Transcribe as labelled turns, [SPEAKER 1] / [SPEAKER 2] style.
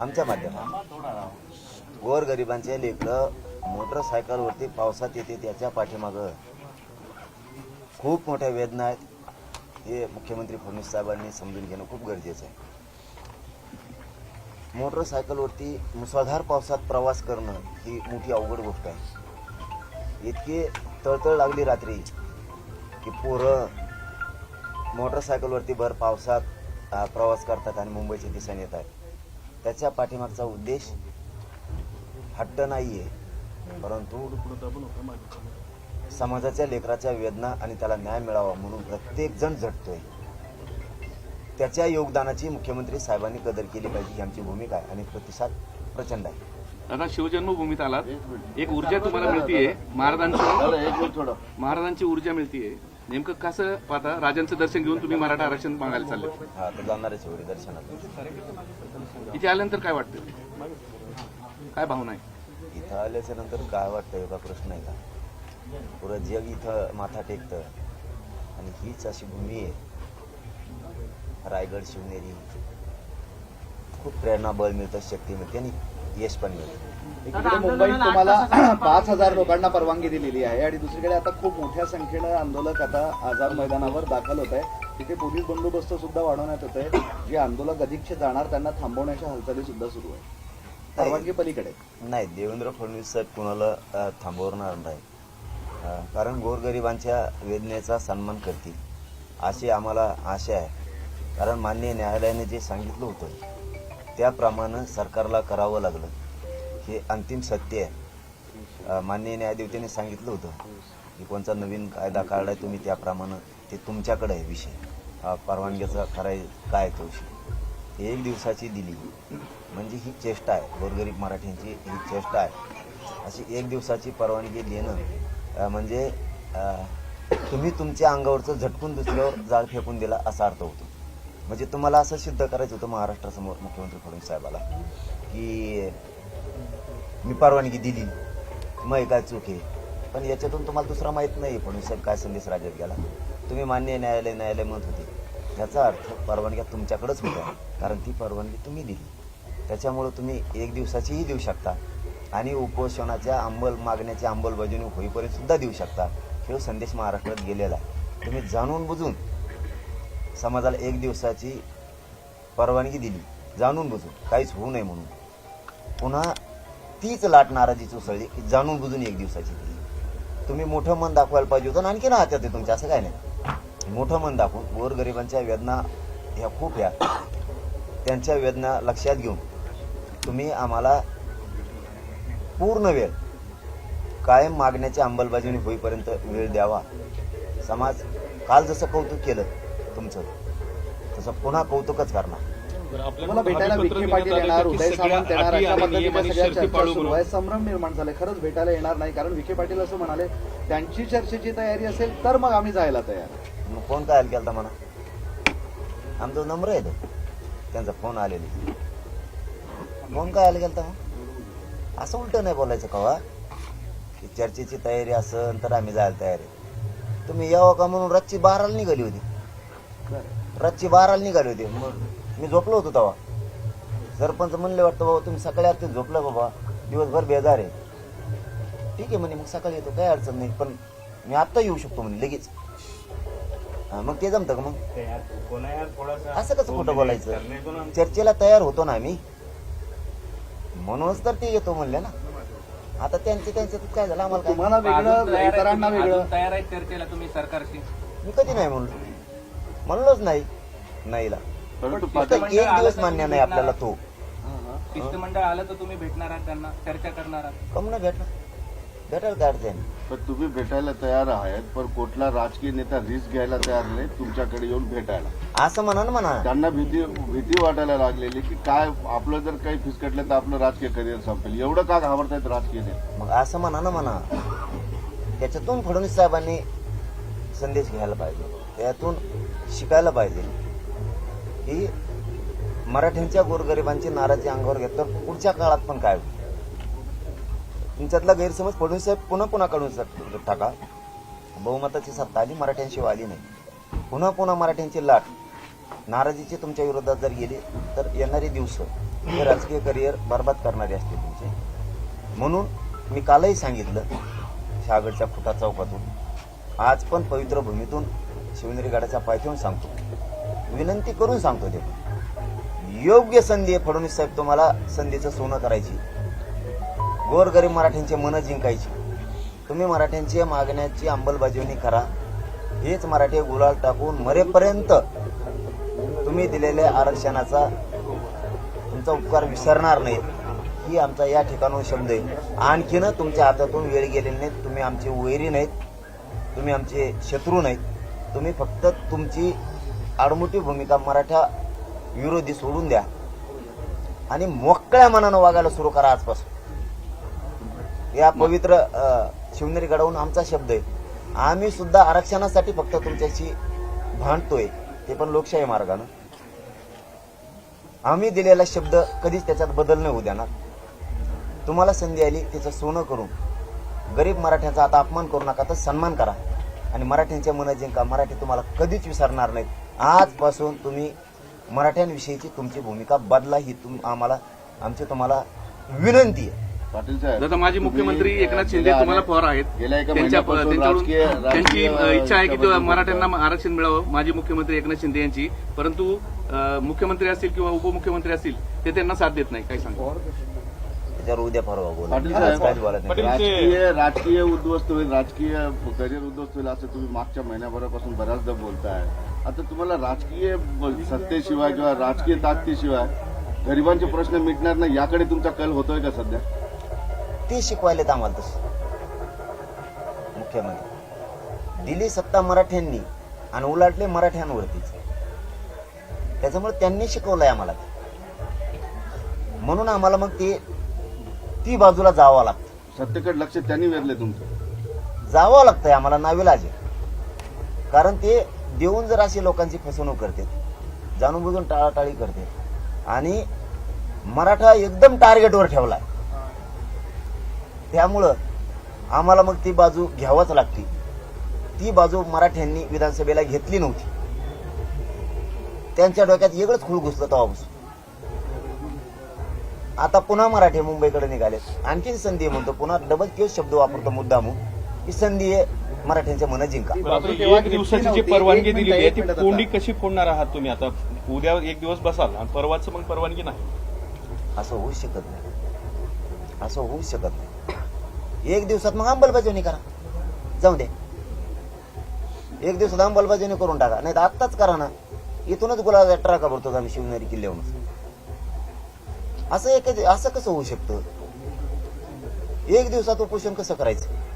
[SPEAKER 1] आमच्या माध्यमात गोरगरिबांचे लेकरं मोटरसायकलवरती पावसात येते त्याच्या पाठीमागं. खूप मोठ्या वेदना आहेत. हे मुख्यमंत्री फडणवीस साहेबांनी समजून घेणं खूप गरजेचं आहे. मोटरसायकलवरती मुसळधार पावसात प्रवास करणं ही मोठी अवघड गोष्ट आहे. इतकी तळतळ लागली रात्री की पोरं मोटरसायकलवरती भर पावसात प्रवास करतात आणि मुंबईच्या दिशेने येत आहेत त्याच्या पाठीमागचा उद्देश हट्ट नाही आहे परंतु समाजाच्या लेकराच्या वेदना आणि त्याला न्याय मिळावा म्हणून प्रत्येक जण झटतोय. त्याच्या योगदानाची मुख्यमंत्री साहेबांनी कदर केली पाहिजे ही आमची भूमिका आहे आणि प्रतिसाद प्रचंड आहे.
[SPEAKER 2] दादा शिवजन्मभूमीत आलात. एक ऊर्जा तुम्हाला मिळतीये. महाराजांची महाराजांची ऊर्जा मिळतीये. नेमकं कसं पाहता राजांचं दर्शन घेऊन तुम्ही मराठा आरक्षण मागायला चालले?
[SPEAKER 1] हा तर जाणार आहे शेवटी दर्शनात
[SPEAKER 2] इथे आल्यानंतर काय वाटतं? काय भावना आहे?
[SPEAKER 1] इथं आल्याच्यानंतर काय वाटतं एवढा प्रश्न आहे का? पुरं जग इथं माथा टेकतं. आणि हीच अशी भूमी आहे. रायगड शिवनेरी. खूप प्रेरणा बळ मिळतं शक्ती मिळते. आणि यश पण मिळतं
[SPEAKER 3] एकीकडे मुंबईत तुम्हाला पाच हजार लोकांना परवानगी दिलेली आहे. आणि दुसरीकडे आता खूप मोठ्या संख्येनं आंदोलक आता आझाद मैदानावर दाखल होत आहे. तिथे पोलीस बंदोबस्त सुद्धा वाढवण्यात येत आहे जे आंदोलक अधिकचे जाणार त्यांना थांबवण्याच्या हालचाली सुद्धा सुरू आहे परवानगी पलीकडे.
[SPEAKER 1] नाही देवेंद्र फडणवीस साहेब कुणाला थांबवणार नाही. कारण गोरगरिबांच्या वेदनेचा सन्मान करतील. अशी आम्हाला आशा आहे. कारण माननीय न्यायालयाने जे सांगितलं होतं त्याप्रमाणे सरकारला करावं लागलं. हे अंतिम सत्य आहे. माननीय न्यायदेवतेने सांगितलं होतं की कोणचा नवीन कायदा काढलाय तुम्ही त्याप्रमाणे ते तुमच्याकडे आहे विषय. परवानग्याचा खराय काय तो विषय. एक दिवसाची दिली. म्हणजे ही चेष्टा आहे. गोरगरीब मराठ्यांची ही चेष्टा आहे. अशी एक दिवसाची परवानगी देणं म्हणजे तुम्ही तुमच्या अंगावरचं झटकून दुसऱ्यावर जाळ फेकून दिला असा अर्थ होतो. म्हणजे तुम्हाला असं सिद्ध करायचं होतं महाराष्ट्रासमोर मुख्यमंत्री फडणवीस साहेबाला की मी परवानगी दिली मग काय चूक आहे? पण याच्यातून तुम्हाला दुसरा माहीत नाही फडणवीस साहेब काय संदेश राज्यात गेला? तुम्ही मान्य न्यायालय न्यायालय म्हणत होते. त्याचा अर्थ परवानग्या तुमच्याकडेच होत्या कारण ती परवानगी तुम्ही दिली. त्याच्यामुळं तुम्ही एक दिवसाचीही देऊ शकता आणि उपोषणाच्या अंमल मागण्याच्या अंमलबजावणी होईपर्यंत सुद्धा देऊ शकता. हे संदेश महाराष्ट्रात गेलेला आहे. तुम्ही जाणून बुजून समाजाला एक दिवसाची परवानगी दिली. जाणून बुजून. काहीच होऊ नये म्हणून. पुन्हा तीच लाट नाराजीची उसळली की जाणून बुजून एक दिवसाची दिली. तुम्ही मोठं मन दाखवायला पाहिजे होतं आणखी ना हात्यात आहे तुमच्या असं काय नाही. मोठं मन दाखवून गोरगरिबांच्या वेदना ह्या खूप ह्या त्यांच्या वेदना लक्षात घेऊन तुम्ही आम्हाला पूर्ण वेळ कायम मागण्याची अंमलबजावणी होईपर्यंत वेळ द्यावा. समाज काल जसं कौतुक केलं तुमचं. तसं पुन्हा कौतुकच करणार.
[SPEAKER 3] तुम्हाला भेटायला विखे पाटील येणार उदय सामंत येणार अशा पद्धतीच्या सगळ्या चर्चा सुरू आहे संभ्रम निर्माण झालाय खरंच भेटायला येणार नाही कारण विखे पाटील असं म्हणाले त्यांची चर्चेची तयारी असेल तर मग आम्ही जायला तयार.
[SPEAKER 1] मग फोन काय केला म्हणा? आमचा नंबर आहे तो. त्यांचा फोन आलेला. फोन काय आला मग? असं उलट नाही बोलायचं कवा की चर्चेची तयारी असेल तर आम्ही जायला तयार आहे. तुम्ही यावं का म्हणून रातची बाराला निघाली होती. रातची बाराला निघाली होती. मग मी झोपलो होतो तेव्हा. सरपंच म्हणले वाटतं बाबा तुम्ही सकाळी आरती झोपला बाबा. दिवसभर बेजार आहे. ठीक आहे म्हणे मग सकाळी येतो काय अडचण नाही. पण मी आत्ता येऊ शकतो म्हणे लगेच. हा, मग ते जमतं का मग? असं कसं खोटं बोलायचं? चर्चेला तयार होतो ना आम्ही. म्हणूनच तर ते येतो म्हणले ना. आता त्यांचे त्यांचं काय झालं? आम्हाला काय
[SPEAKER 3] तुम्हाला वेगळं इतरांना वेगळं.
[SPEAKER 4] तयार आहे चर्चेला तुम्ही सरकारशी.
[SPEAKER 1] मी कधी नाही म्हणलो. म्हणलोच नाही. नाहीला.
[SPEAKER 3] परंतु
[SPEAKER 1] फक्त एक दिवस मान्य नाही आपल्याला तो.
[SPEAKER 3] हा, हा.
[SPEAKER 4] शिष्टमंडळ आलं तर तुम्ही भेटणार आहात त्यांना चर्चा करणार आहात.
[SPEAKER 1] कम ना भेटणार. अडचण आहे?
[SPEAKER 5] पण तुम्ही भेटायला तयार आहात पण कुठला राजकीय नेता रिस्क घ्यायला तयार नाही तुमच्याकडे येऊन भेटायला.
[SPEAKER 1] असं म्हणा ना म्हणा.
[SPEAKER 5] त्यांना भीती भीती वाटायला लागलेली की काय आपलं जर काही फिसकटलं तर आपलं राजकीय करिअर संपेल. एवढं का घाबरतायत राजकीय नेते?
[SPEAKER 1] मग असं म्हणा ना म्हणा. त्याच्यातून फडणवीस साहेबांनी संदेश घ्यायला पाहिजे. त्यातून शिकायला पाहिजे. की मराठ्यांच्या गोरगरिबांची नाराजी अंगावर घेत तर पुढच्या काळात पण काय होईल? तुमच्यातला गैरसमज फडणवीस साहेब पुन्हा पुन्हा काढून टाका. बहुमताची सत्ता आली मराठ्यांशिवाय आली नाही. पुन्हा पुन्हा मराठ्यांची लाट. नाराजीची तुमच्या विरोधात जर गेली तर येणारे दिवस हे राजकीय करिअर बरबाद करणारे असते तुमचे. म्हणून मी कालही सांगितलं शहागडच्या फुटा चौकातून आज पण पवित्र भूमीतून शिवनेरी गडाच्या पायथ्याहून सांगतो. विनंती करून सांगतो ते. योग्य संधी आहे फडणवीस साहेब तुम्हाला संधीचं सोनं करायची. गोरगरीब मराठ्यांचे मन जिंकायची. तुम्ही मराठ्यांची मागण्याची अंमलबजावणी करा. हेच मराठी गुलाल टाकून मरेपर्यंत तुम्ही दिलेल्या आरक्षणाचा तुमचा उपकार विसरणार नाही ही आमचा या ठिकाणून शब्द आहे. आणखीन तुमच्या हातातून वेळ गेलेली नाहीत तुम्ही आमचे वैरी नाहीत. तुम्ही आमचे शत्रू नाहीत. तुम्ही फक्त तुमची आडमुठी भूमिका मराठा विरोधी सोडून द्या. आणि मोकळ्या मनानं वागायला सुरू करा आजपासून. या पवित्र शिवनेरी गडावून आमचा शब्द आहे. आम्ही सुद्धा आरक्षणासाठी फक्त तुमच्याशी भांडतोय. ते पण लोकशाही मार्गानं. आम्ही दिलेला शब्द कधीच त्याच्यात बदल नाही होऊ देणार. तुम्हाला संधी आली त्याचं सोनं करून. गरीब मराठ्यांचा आता अपमान करू नका तर सन्मान करा. आणि मराठ्यांच्या मनं जिंका. मराठी तुम्हाला कधीच विसरणार नाहीत. आजपासून तुम्ही मराठ्यांविषयीची तुमची भूमिका बदला ही तुम आम्हाला आमची तुम्हाला विनंती आहे.
[SPEAKER 5] पाटील साहेब
[SPEAKER 2] माजी मुख्यमंत्री एकनाथ शिंदे तुम्हाला पवार आहेत.
[SPEAKER 5] गेल्या एका
[SPEAKER 2] त्यांच्या
[SPEAKER 5] महिन्यापासून
[SPEAKER 2] त्यांच्याकडून
[SPEAKER 5] राजकीय-
[SPEAKER 2] त्यांची अ, इच्छा आहे की मराठ्यांना. आरक्षण मिळावं. माजी मुख्यमंत्री एकनाथ शिंदे यांची. परंतु अ, मुख्यमंत्री असतील किंवा उपमुख्यमंत्री असतील ते त्यांना साथ देत नाही. काय सांगा
[SPEAKER 1] त्याच्यावर उद्या परवा बोला
[SPEAKER 5] पाटील
[SPEAKER 1] आज
[SPEAKER 5] साहेब
[SPEAKER 1] काहीच बोलत नाही.
[SPEAKER 5] राजकीय राजकीय उद्ध्वस्त होईल राजकीय करिअर उद्ध्वस्त होईल असं तुम्ही मागच्या महिन्याभरापासून बऱ्याचदा बोलताय. आता तुम्हाला राजकीय ब- सत्तेशिवाय किंवा राजकीय ताकदीशिवाय गरिबांचे प्रश्न मिटणार नाही याकडे तुमचा कल होतोय का सध्या?
[SPEAKER 1] ते शिकवायलेत आम्हाला तसं. मुख्यमंत्री. दिली सत्ता मराठ्यांनी आणि उलाटले मराठ्यांवरतीच. त्याच्यामुळे त्यांनी शिकवलंय आम्हाला. ते. म्हणून आम्हाला मग ते ती बाजूला जावं लागतं.
[SPEAKER 5] सत्तेकडे लक्ष त्यांनी वेधले तुमचं.
[SPEAKER 1] जावं लागतंय आम्हाला नाविलाज कारण ते देऊन जर अशी लोकांची फसवणूक करते जाणून बुजून टाळाटाळी करते आणि मराठा एकदम टार्गेटवर ठेवलाय. त्यामुळं आम्हाला मग ती बाजू घ्यावंच लागते. ती बाजू मराठ्यांनी विधानसभेला घेतली नव्हती. त्यांच्या डोक्यात वेगळंच खूळ घुसलं तेव्हापासून. आता पुन्हा मराठी मुंबईकडे निघालेत. आणखीन संधी आहे म्हणतो पुन्हा डबल तोच शब्द वापरतो मुद्दामू की संधी आहे मराठ्यांच्या मन जिंका.
[SPEAKER 6] एक दिवसाची जी. परवानगी दिलेली आहे ती कोंडी. कशी फोडणार आहात तुम्ही आता? उद्या एक दिवस बसाल आणि परवाच मग परवानगी नाही.
[SPEAKER 1] असं होऊ शकत नाही. असं होऊ शकत नाही. एक दिवसात मग अंमलबजावणी करा. जाऊ दे. एक दिवसात अंमलबजावणी करून टाका. नाही तर आत्ताच करा ना. इथूनच गुलाब ट्राका भरतो आम्ही शिवनेरी किल्ल्यावरून. असं एक असं कसं होऊ शकतं? एक दिवसात उपोषण कसं करायचं?